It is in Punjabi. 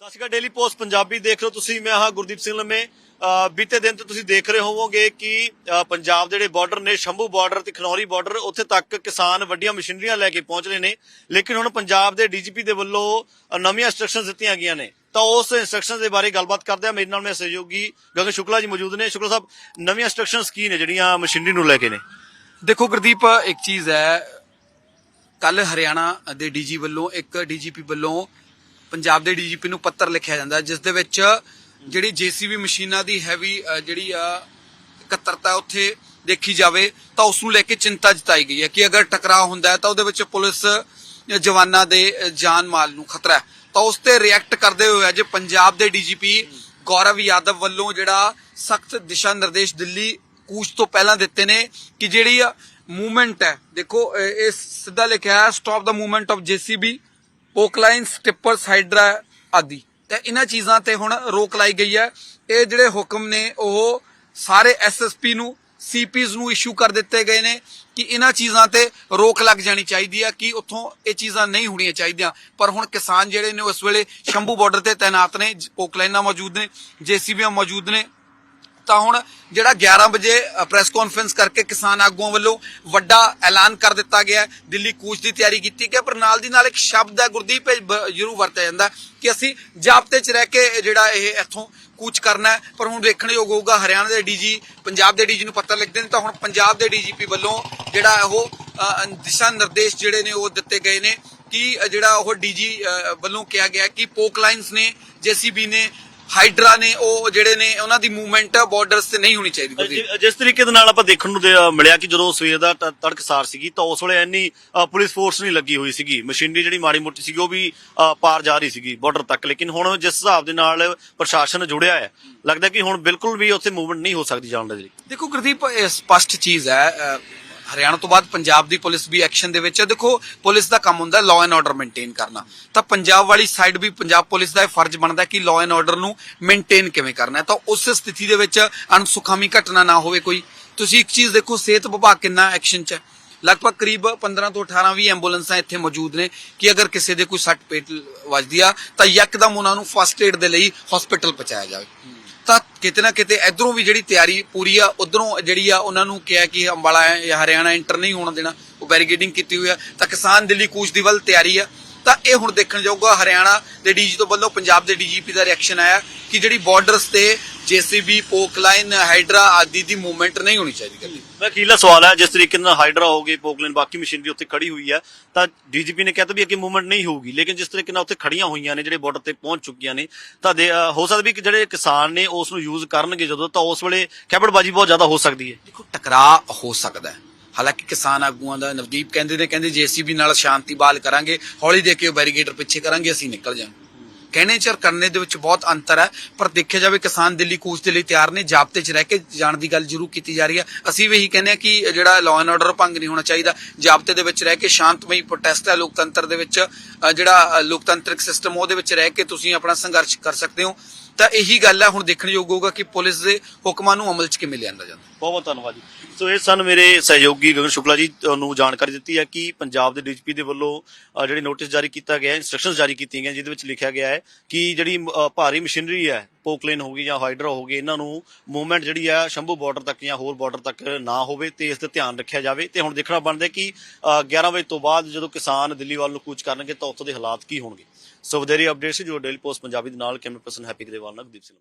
ਸਤਿ ਸ਼੍ਰੀ ਅਕਾਲ ਡੇਲੀ ਪੋਸਟ ਪੰਜਾਬੀ ਦੇਖ ਰਹੇ ਹੋ ਤੁਸੀਂ, ਮੈਂ ਹਾਂ ਗੁਰਦੀਪ ਸਿੰਘ ਲੰਮੇ। ਬੀਤੇ ਦਿਨ ਤੋਂ ਤੁਸੀਂ ਦੇਖ ਰਹੇ ਹੋਵੋਗੇ ਕਿ ਪੰਜਾਬ ਜਿਹੜੇ ਬਾਰਡਰ ਨੇ, ਸ਼ੰਭੂ ਬਾਰਡਰ ਤੇ ਖਨੌਰੀ ਬਾਰਡਰ ਉੱਥੇ ਤੱਕ ਕਿਸਾਨ ਵੱਡੀਆਂ ਮਸ਼ੀਨਰੀਆਂ ਲੈ ਕੇ ਪਹੁੰਚ ਰਹੇ ਨੇ। ਲੇਕਿਨ ਹੁਣ ਪੰਜਾਬ ਦੇ ਡੀਜੀਪੀ ਦੇ ਵੱਲੋਂ ਨਵੀਆਂ ਇੰਸਟਰਕਸ਼ਨਸ ਦਿੱਤੀਆਂ ਗਈਆਂ ਨੇ। ਤਾਂ ਉਸ ਇੰਸਟਰਕਸ਼ਨਸ ਦੇ ਬਾਰੇ ਗੱਲਬਾਤ ਕਰਦੇ ਆ ਮੇਰੇ ਨਾਲ ਮੇਰੇ ਸਹਿਯੋਗੀ ਗਗਨ ਸ਼ੁਕਲਾ ਜੀ ਮੌਜੂਦ ਨੇ। ਸ਼ੁਕਲਾ ਸਾਹਿਬ, ਨਵੀਆਂ ਇੰਸਟਰਕਸ਼ਨਸ ਕੀ ਨੇ ਜਿਹੜੀਆਂ ਮਸ਼ੀਨਰੀ ਨੂੰ ਲੈ ਕੇ ਨੇ? ਦੇਖੋ ਗੁਰਦੀਪ, ਇੱਕ ਚੀਜ਼ ਹੈ ਕੱਲ ਹਰਿਆਣਾ ਦੇ ਡੀਜੀ ਵੱਲੋਂ, ਇੱਕ ਡੀਜੀਪੀ ਵੱਲੋਂ ਪੰਜਾਬ ਦੇ ਡੀਜੀਪੀ ਨੂੰ ਪੱਤਰ ਲਿਖਿਆ ਜਾਂਦਾ ਜਿਸ ਦੇ ਵਿੱਚ ਜਿਹੜੀ ਜੀਸੀਬੀ ਮਸ਼ੀਨਾਂ ਦੀ ਹੈਵੀ ਜਿਹੜੀ ਆ ਇਕੱਤਰਤਾ ਉੱਥੇ ਦੇਖੀ ਜਾਵੇ, ਤਾਂ ਉਸ ਨੂੰ ਲੈ ਕੇ ਚਿੰਤਾ ਜਤਾਈ ਗਈ ਹੈ ਕਿ ਅਗਰ ਟਕਰਾਅ ਹੁੰਦਾ ਹੈ ਤਾਂ ਉਹਦੇ ਵਿੱਚ ਪੁਲਿਸ ਜਵਾਨਾਂ ਦੇ ਜਾਨ ਮਾਲ ਨੂੰ ਖਤਰਾ ਹੈ। ਤਾਂ ਉਸ ਤੇ ਰਿਐਕਟ ਕਰਦੇ ਹੋਏ ਅੱਜ ਪੰਜਾਬ ਦੇ ਡੀਜੀਪੀ ਗੌਰਵ ਯਾਦਵ ਵੱਲੋਂ ਜਿਹੜਾ ਸਖਤ ਦਿਸ਼ਾ ਨਿਰਦੇਸ਼ ਦਿੱਲੀ ਕੂਚ ਤੋਂ ਪਹਿਲਾਂ ਦਿੱਤੇ ਨੇ ਕਿ ਜਿਹੜੀ ਮੂਵਮੈਂਟ ਹੈ, ਦੇਖੋ ਇਹ ਇਹ ਸਿੱਧਾ ਲਿਖਿਆ ਹੈ stop the movement of JCB Poclains tippers Hydra ਆਦਿ। ਤੇ ਇਹਨਾਂ ਚੀਜ਼ਾਂ ਤੇ ਹੁਣ ਰੋਕ ਲਾਈ ਗਈ ਹੈ। ਇਹ ਜਿਹੜੇ ਹੁਕਮ ਨੇ, ਉਹ ਸਾਰੇ ਐਸਐਸਪੀ ਨੂੰ ਸੀਪੀਜ਼ ਨੂੰ ਇਸ਼ੂ ਕਰ ਦਿੱਤੇ ਗਏ ਨੇ ਕਿ ਇਹਨਾਂ ਚੀਜ਼ਾਂ ਤੇ ਰੋਕ ਲੱਗ ਜਾਣੀ ਚਾਹੀਦੀ ਹੈ ਕਿ ਉੱਥੋਂ ਇਹ ਚੀਜ਼ਾਂ ਨਹੀਂ ਹੋਣੀਆਂ ਚਾਹੀਦੀਆਂ। ਪਰ ਹੁਣ ਕਿਸਾਨ ਜਿਹੜੇ ਨੇ ਉਸ ਵੇਲੇ ਸ਼ੰਭੂ ਬਾਰਡਰ ਤੇ ਤਾਇਨਾਤ ਨੇ ਪੋਕਲਾਈਨਾਂ ਮੌਜੂਦ ਨੇ ਜੀਸੀਬੀਆਂ ਮੌਜੂਦ ਨੇ। ਤਾਂ ਹੁਣ ਜਿਹੜਾ 11 ਵਜੇ ਪ੍ਰੈਸ ਕਾਨਫਰੰਸ ਕਰਕੇ ਕਿਸਾਨ ਆਗੂਆਂ ਵੱਲੋਂ ਵੱਡਾ ਐਲਾਨ ਕਰ ਦਿੱਤਾ ਗਿਆ ਦਿੱਲੀ ਕੂਚ ਦੀ ਤਿਆਰੀ ਕੀਤੀ ਗਈ ਪਰ ਨਾਲ ਦੀ ਨਾਲ ਇੱਕ ਸ਼ਬਦ ਹੈ, ਗੁਰਦੀਪ ਜ਼ਰੂਰ ਵਰਤਿਆ ਜਾਂਦਾ ਕਿ ਅਸੀਂ ਜਾਬਤੇ 'ਚ ਰਹਿ ਕੇ ਜਿਹੜਾ ਇਹ ਇੱਥੋਂ ਕੂਚ ਕਰਨਾ ਹੈ। ਪਰ ਹੁਣ ਦੇਖਣਯੋਗ ਹੋਊਗਾ, ਹਰਿਆਣਾ ਦੇ ਡੀਜੀ, ਪੰਜਾਬ ਦੇ ਡੀਜੀ ਨੂੰ ਪੱਤਰ ਲਿਖਦੇ ਨੇ, ਤਾਂ ਹੁਣ ਪੰਜਾਬ ਦੇ ਡੀਜੀਪੀ ਵੱਲੋਂ ਜਿਹੜਾ ਉਹ ਦਿਸ਼ਾ ਨਿਰਦੇਸ਼ ਜਿਹੜੇ ਨੇ ਉਹ ਦਿੱਤੇ ਗਏ ਨੇ ਕਿ ਜਿਹੜਾ ਉਹ ਡੀਜੀ ਵੱਲੋਂ ਕਿਹਾ ਗਿਆ ਕਿ ਪੋਕ ਲਾਈਨਸ ਨੇ, ਜੀਸੀਬੀ ਨੇ ਹਾਈਡਰਾ ਨੇ ਉਹ ਜਿਹੜੇ ਨੇ ਉਹਨਾਂ ਦੀ ਮੂਵਮੈਂਟ ਬਾਰਡਰਸ ਤੇ ਨਹੀਂ ਹੋਣੀ ਚਾਹੀਦੀ ਗੁਰਦੀਪ ਜਿ- ਜਿਸ ਤਰੀਕੇ ਦੇ ਨਾਲ ਆਪਾਂ ਦੇਖਣ ਨੂੰ ਦੇ- ਮਿਲਿਆ ਕਿ ਜਦੋਂ ਸਵੇਰ ਦਾ ਤ- ਤੜਕਸਾਰ ਸੀਗੀ ਤਾਂ ਉਸ ਵੇਲੇ ਇੰਨੀ ਅ, ਪੁਲਿਸ ਫੋਰਸ ਨਹੀਂ ਲੱਗੀ ਹੋਈ ਸੀਗੀ। ਮਸ਼ੀਨਰੀ ਜਿਹੜੀ ਮਾੜੀ ਮੋਟੀ ਸੀਗੀ ਉਹ ਵੀ ਅ, ਪਾਰ ਜਾ ਰਹੀ ਸੀਗੀ ਬਾਰਡਰ ਤੱਕ। ਲੇਕਿਨ ਹੁਣ ਜਿਸ ਹਿਸਾਬ ਦੇ ਨਾਲ ਪ੍ਰਸ਼ਾਸਨ ਜੁੜਿਆ ਹੈ ਲੱਗਦਾ ਕਿ ਹੁਣ ਬਿਲਕੁਲ ਵੀ ਉੱਥੇ ਮੂਵਮੈਂਟ ਨਹੀਂ ਹੋ ਸਕਦੀ ਜਾਣ ਦੀ ਦੇਖੋ ਗੁਰਦੀਪ ਇਹ ਸਪਸ਼ਟ ਚੀਜ਼ ਹੈ ਹਰਿਆਣਾ ਤੋਂ ਬਾਅਦ ਪੰਜਾਬ ਦੀ ਪੁਲਿਸ ਵੀ ਐਕਸ਼ਨ ਦੇ ਵਿੱਚ ਹੈ। ਦੇਖੋ, ਪੁਲਿਸ ਦਾ ਕੰਮ ਹੁੰਦਾ ਲਾਅ ਐਂਡ ਆਰਡਰ ਮੇਨਟੇਨ ਕਰਨਾ। ਤਾਂ ਪੰਜਾਬ ਵਾਲੀ ਸਾਈਡ ਵੀ ਪੰਜਾਬ ਪੁਲਿਸ ਦਾ ਇਹ ਫਰਜ਼ ਬਣਦਾ ਕਿ ਲਾਅ ਐਂਡ ਆਰਡਰ ਨੂੰ ਮੇਨਟੇਨ ਕਿਵੇਂ ਕਰਨਾ ਹੈ। ਤਾਂ ਉਸ ਸਥਿਤੀ ਦੇ ਵਿੱਚ ਅਣਸੁਖਾਮੀ ਘਟਨਾ ਨਾ ਹੋਵੇ ਕੋਈ। ਤੁਸੀਂ ਇੱਕ ਚੀਜ਼ ਦੇਖੋ, ਸਿਹਤ ਵਿਭਾਗ ਕਿੰਨਾ ਐਕਸ਼ਨ 'ਚ ਹੈ। ਲਗਭਗ ਕਰੀਬ 15 ਤੋਂ 18 ਵੀ ਐਂਬੂਲੈਂਸਾਂ ਇੱਥੇ ਮੌਜੂਦ ਨੇ ਕਿ ਅਗਰ ਕਿਸੇ ਦੇ ਕੋਈ ਸੱਟ ਪੇਟ ਵੱਜਦੀ ਆ, ਤਾਂ ਯਕਦਮ ਉਹਨਾਂ ਨੂੰ ਫਸਟ ਏਡ ਦੇ ਲਈ ਹਸਪੀਟਲ ਪਹੁੰਚਾਇਆ ਜਾਵੇ। ਤਾਂ ਕਿਤੇ ਨਾ ਕਿਤੇ ਇਧਰੋਂ ਵੀ ਜਿਹੜੀ ਤਿਆਰੀ ਪੂਰੀ ਆ, ਉਧਰੋਂ ਜਿਹੜੀ ਆ ਉਹਨਾਂ ਨੂੰ ਕਿਹਾ ਕਿ ਅੰਬਾਲਾ ਜਾਂ ਹਰਿਆਣਾ ਇੰਟਰ ਨਹੀਂ ਹੋਣ ਦੇਣਾ, ਉਹ ਬੈਰੀਗੇਡਿੰਗ ਕੀਤੀ ਹੋਈ ਆ, ਤਾਂ ਕਿਸਾਨ ਦਿੱਲੀ ਕੂਚ ਦੀ ਵੱਲ ਤਿਆਰੀ ਆ। ਤਾਂ ਇਹ ਹੁਣ ਦੇਖਣ ਜਾਊਗਾ ਹਰਿਆਣਾ ਦੇ ਡੀਜੀ ਤੋਂ ਵੱਲੋਂ ਪੰਜਾਬ ਦੇ ਡੀਜੀਪੀ ਦਾ ਰਿਐਕਸ਼ਨ ਆਇਆ ਕਿ ਜਿਹੜੀ ਬਾਰਡਰਸ ਤੇ ਜੀਸੀਬੀ ਪੋਕਲਾਈਨ ਹਾਈਡਰਾ ਆਦਿ ਦੀ ਮੂਵਮੈਂਟ ਨਹੀਂ ਹੋਣੀ ਚਾਹੀਦੀ ਕਦੇ। ਮੈਂ ਅਖੀਰਲਾ ਸਵਾਲ ਹੈ ਜਿਸ ਤਰੀਕੇ ਨਾਲ ਹਾਈਡਰਾ ਹੋ ਗਈ ਪੋਕਲੈਨ ਬਾਕੀ ਮਸ਼ੀਨਰੀ ਉੱਥੇ ਖੜੀ ਹੋਈ ਹੈ ਤਾਂ ਡੀਜੀਪੀ ਨੇ ਕਹਿਤਾ ਵੀ ਅੱਗੇ ਮੂਵਮੈਂਟ ਨਹੀਂ ਹੋਊਗੀ ਲੇਕਿਨ ਜਿਸ ਤਰੀਕੇ ਨਾਲ ਉੱਥੇ ਖੜੀਆਂ ਹੋਈਆਂ ਨੇ ਜਿਹੜੇ ਬਾਰਡਰ ਤੇ ਪਹੁੰਚ ਚੁੱਕੀਆਂ ਨੇ ਤਾਂ ਹੋ ਸਕਦਾ ਵੀ ਕਿ ਜਿਹੜੇ ਕਿਸਾਨ ਨੇ ਉਸ ਨੂੰ ਯੂਜ਼ ਕਰਨਗੇ ਜਦੋਂ ਤਾਂ ਉਸ ਵੇਲੇ ਖੈਬੜਬਾਜੀ ਬਹੁਤ ਜ਼ਿਆਦਾ ਹੋ ਸਕਦੀ ਹੈ। ਦੇਖੋ ਟਕਰਾਅ ਹੋ ਸਕਦਾ ਹੈ। ਹਾਲਾਂਕਿ ਕਿਸਾਨ ਆਗੂਆਂ ਦਾ ਨਵਦੀਪ ਕਹਿੰਦੇ ਨੇ ਕਹਿੰਦੇ ਜੀਸੀਬੀ ਨਾਲ ਸ਼ਾਂਤੀ ਬਹਾਲ ਕਰਾਂਗੇ ਹੌਲੀ ਦੇ ਕੇ ਬੈਰੀਗੇਟਰ ਪਿੱਛੇ ਕਰਾਂਗੇ ਅਸੀਂ ਨਿਕਲ ਜਾਵਾਂਗੇ। ਕਹਿਣੇ ਚ ਔਰ ਕਰਨੇ ਦੇ ਵਿੱਚ ਬਹੁਤ ਅੰਤਰ ਹੈ। ਪਰ ਦੇਖਿਆ ਜਾਵੇ ਕਿਸਾਨ ਦਿੱਲੀ ਕੂਚ ਦੇ ਲਈ ਤਿਆਰ ਨੇ ਜਾਬਤੇ 'ਚ ਰਹਿ ਕੇ ਜਾਣ ਦੀ ਗੱਲ ਜ਼ਰੂਰ ਕੀਤੀ ਜਾ ਰਹੀ ਹੈ। ਅਸੀਂ ਵੀ ਇਹੀ ਕਹਿੰਦੇ ਆ ਕਿ ਜਿਹੜਾ ਲਾਅ ਐਂਡ ਆਰਡਰ ਭੰਗ ਨਹੀਂ ਹੋਣਾ ਚਾਹੀਦਾ। ਜਾਬਤੇ ਦੇ ਵਿੱਚ ਰਹਿ ਕੇ ਸ਼ਾਂਤਮਈ ਪ੍ਰੋਟੈਸਟ ਹੈ ਲੋਕਤੰਤਰ ਦੇ ਵਿੱਚ। ਜਿਹੜਾ ਅ, ਲੋਕਤੰਤਰਿਕ ਸਿਸਟਮ ਉਹਦੇ ਵਿੱਚ ਰਹਿ ਕੇ ਤੁਸੀਂ ਆਪਣਾ ਸੰਘਰਸ਼ ਕਰ ਸਕਦੇ ਹੋ। ਤਾਂ ਇਹੀ ਗੱਲ ਹੈ ਹੁਣ ਦੇਖਣ ਯੋਗ ਹੋਊਗਾ ਕਿ ਪੁਲਿਸ ਦੇ ਹੁਕਮਾਂ ਨੂੰ ਅਮਲ 'ਚ ਕਿਵੇਂ ਲਿਆਂਦਾ ਜਾਂਦਾ। ਬਹੁਤ ਬਹੁਤ ਧੰਨਵਾਦ ਜੀ। ਸੋ ਇਹ ਸਨ ਮੇਰੇ ਸਹਿਯੋਗੀ ਗਗਨ ਸ਼ੁਕਲਾ ਜੀ ਤੁਹਾਨੂੰ ਜਾਣਕਾਰੀ ਦਿੱਤੀ ਹੈ ਕਿ ਪੰਜਾਬ ਦੇ ਡੀਜੀਪੀ ਦੇ ਵੱਲੋਂ ਅ, ਨੋਟਿਸ ਜਾਰੀ ਕੀਤਾ ਗਿਆ ਹੈ ਇਨਸਟਰਕਸ਼ਨਸ ਜਾਰੀ ਕੀਤੀਆਂ ਗਈਆਂ ਜਿਹਦੇ ਵਿੱਚ ਲਿਖਿਆ ਗਿਆ ਹੈ ਕਿ ਜਿਹੜੀ ਭਾਰੀ ਮਸ਼ੀਨਰੀ ਹੈ ਪੋਕਲੇਨ ਹੋਗੀ ਜਾਂ ਹਾਈਡਰਾ ਹੋਗੀ ਇਹਨਾਂ ਨੂੰ ਮੂਵਮੈਂਟ ਜਿਹੜੀ ਹੈ ਸ਼ੰਭੂ ਬਾਰਡਰ ਤੱਕ ਜਾਂ ਹੋਰ ਬਾਰਡਰ ਤੱਕ ਨਾ ਹੋਵੇ ਤੇ ਇਸ ਤੇ ਧਿਆਨ ਰੱਖਿਆ ਜਾਵੇ। ਤੇ ਹੁਣ ਦੇਖਣਾ ਬਣਦਾ ਹੈ ਕਿ 11 ਵਜੇ ਤੋਂ ਬਾਅਦ ਜਦੋਂ ਕਿਸਾਨ ਦਿੱਲੀ ਵੱਲ ਨੂੰ ਕੂਚ ਕਰਨਗੇ ਤਾਂ ਉੱਥੋਂ ਦੇ ਹਾਲਾਤ ਕੀ ਹੋਣਗੇ। ਸੋ ਵਧੇਰੀ ਅਪਡੇਟਸ ਜੋ ਡੇਲੀ ਪੋਸਟ ਪੰਜਾਬੀ ਦੇ ਨਾਲ ਕੈਮਰਾ ਪਰਸਨ ਹੈਪੀ ਗਰੇਵਾਲ ਨਾਲ ਦੀਪ ਸਿੰਘ